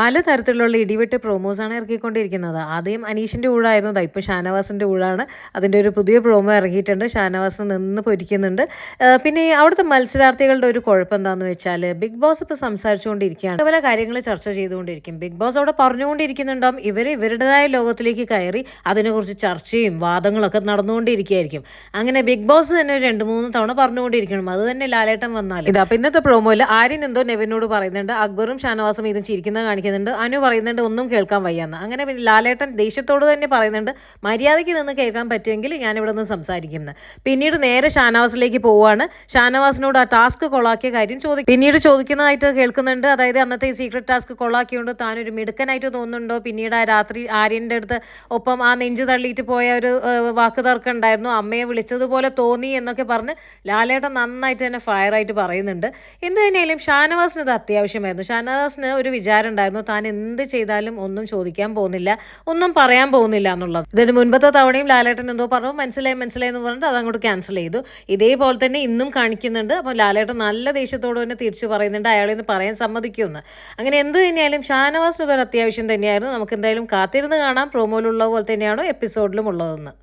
പലതരത്തിലുള്ള ഇടിവെട്ട് പ്രൊമോസാണ് ഇറക്കിക്കൊണ്ടിരിക്കുന്നത്. ആദ്യം അനീഷിന്റെ ഊഴായിരുന്നു. ദാ ഇപ്പോൾ ഷാനവാസിന്റെ ഊഴാണ്. അതിന്റെ ഒരു പുതിയ പ്രൊമോ ഇറങ്ങിയിട്ടുണ്ട്. ഷാനവാസ് നിന്ന് പൊരിക്കുന്നുണ്ട്. പിന്നെ അവിടുത്തെ മത്സരാർത്ഥികളുടെ ഒരു കുഴപ്പം എന്താണെന്ന് വെച്ചാൽ ബിഗ് ബോസ് ഇപ്പോൾ സംസാരിച്ചുകൊണ്ടിരിക്കുകയാണ്. പല കാര്യങ്ങൾ ചർച്ച ചെയ്തുകൊണ്ടിരിക്കും. ബിഗ് ബോസ് അവിടെ പറഞ്ഞുകൊണ്ടിരിക്കുന്നുണ്ടാവും. ഇവർ ഇവരുടേതായ ലോകത്തിലേക്ക് കയറി അതിനെക്കുറിച്ച് ചർച്ചയും വാദങ്ങളൊക്കെ നടന്നുകൊണ്ടിരിക്കുകയായിരിക്കും. അങ്ങനെ ബിഗ് ബോസ് തന്നെ ഒരു രണ്ട് മൂന്ന് തവണ പറഞ്ഞുകൊണ്ടിരിക്കണം. അത് തന്നെ ലാലേട്ടൻ വന്നാൽ ഇതാ ഇന്നത്തെ പ്രോമോയിൽ ആര്യൻ എന്തോ നെവിനോട് പറയുന്നുണ്ട്. അക്ബറും ഷാനവാസും ഇതും ചിരിക്കുന്നത് കാണിക്കുന്നുണ്ട് അനു പറയുന്നുണ്ട് ഒന്നും കേൾക്കാൻ വയ്യാന്ന്. അങ്ങനെ പിന്നെ ലാലേട്ടൻ ദേഷ്യത്തോട് തന്നെ പറയുന്നുണ്ട് മര്യാദയ്ക്ക് നിന്ന് കേൾക്കാൻ പറ്റുമെങ്കിൽ ഞാൻ ഇവിടെ നിന്ന് സംസാരിക്കുന്നത് പിന്നീട് നേരെ ഷാനവാസിലേക്ക് പോവുകയാണ് ഷാനവാസിനോട് ആ ടാസ്ക് കൊളാക്കിയ കാര്യം ചോദിക്കും പിന്നീട് ചോദിക്കുന്നതായിട്ട് കേൾക്കുന്നുണ്ട്. അതായത് അന്നത്തെ ഈ സീക്രട്ട് ടാസ്ക് കൊളാക്കിയോണ്ട് താനൊരു മിടുക്കനായിട്ട് തോന്നുന്നുണ്ടോ? പിന്നീട് ആ രാത്രി ആര്യന്റെ അടുത്ത് ഒപ്പം ആ നെഞ്ചു തള്ളിയിട്ട് പോയ ഒരു വാക്ക് ഉണ്ടായിരുന്നു അമ്മയെ വിളിച്ചതുപോലെ തോന്നി എന്നൊക്കെ പറഞ്ഞ് ലാലേട്ടൻ നന്നായിട്ട് തന്നെ ഫയറായിട്ട് പറയുന്നുണ്ട്. എന്ത് തന്നെയായാലും ഷാനവാസിന് ഇത് അത്യാവശ്യമായിരുന്നു. ഷാനവാസിന് ഒരു വിചാരം ഉണ്ടായിരുന്നു. താൻ എന്ത് ചെയ്താലും ഒന്നും ചോദിക്കാൻ പോകുന്നില്ല ഒന്നും പറയാൻ പോകുന്നില്ല എന്നുള്ളത്. ഇതിന് മുൻപത്തെ തവണയും ലാലേട്ടൻ എന്തോ പറഞ്ഞു മനസ്സിലായി മനസ്സിലായി എന്ന് പറഞ്ഞിട്ട് അതങ്ങോട്ട് ക്യാൻസൽ ചെയ്തു. ഇതേപോലെ തന്നെ ഇന്നും കാണിക്കുന്നുണ്ട്. അപ്പോൾ ലാലേട്ടൻ നല്ല ദേഷ്യത്തോട് തന്നെ തിരിച്ചു പറയുന്നുണ്ട് അയാളെ ഒന്ന് പറയാൻ സമ്മതിക്കുമെന്ന്. അങ്ങനെ എന്ത് തന്നെയായാലും ഷാനവാസിന് ഇതൊരു അത്യാവശ്യം തന്നെയായിരുന്നു. നമുക്ക് എന്തായാലും കാത്തിരുന്ന് കാണാം. പ്രോമോയിലുള്ള പോലെ തന്നെയാണോ എപ്പിസോഡിലും ഉള്ളതെന്ന്.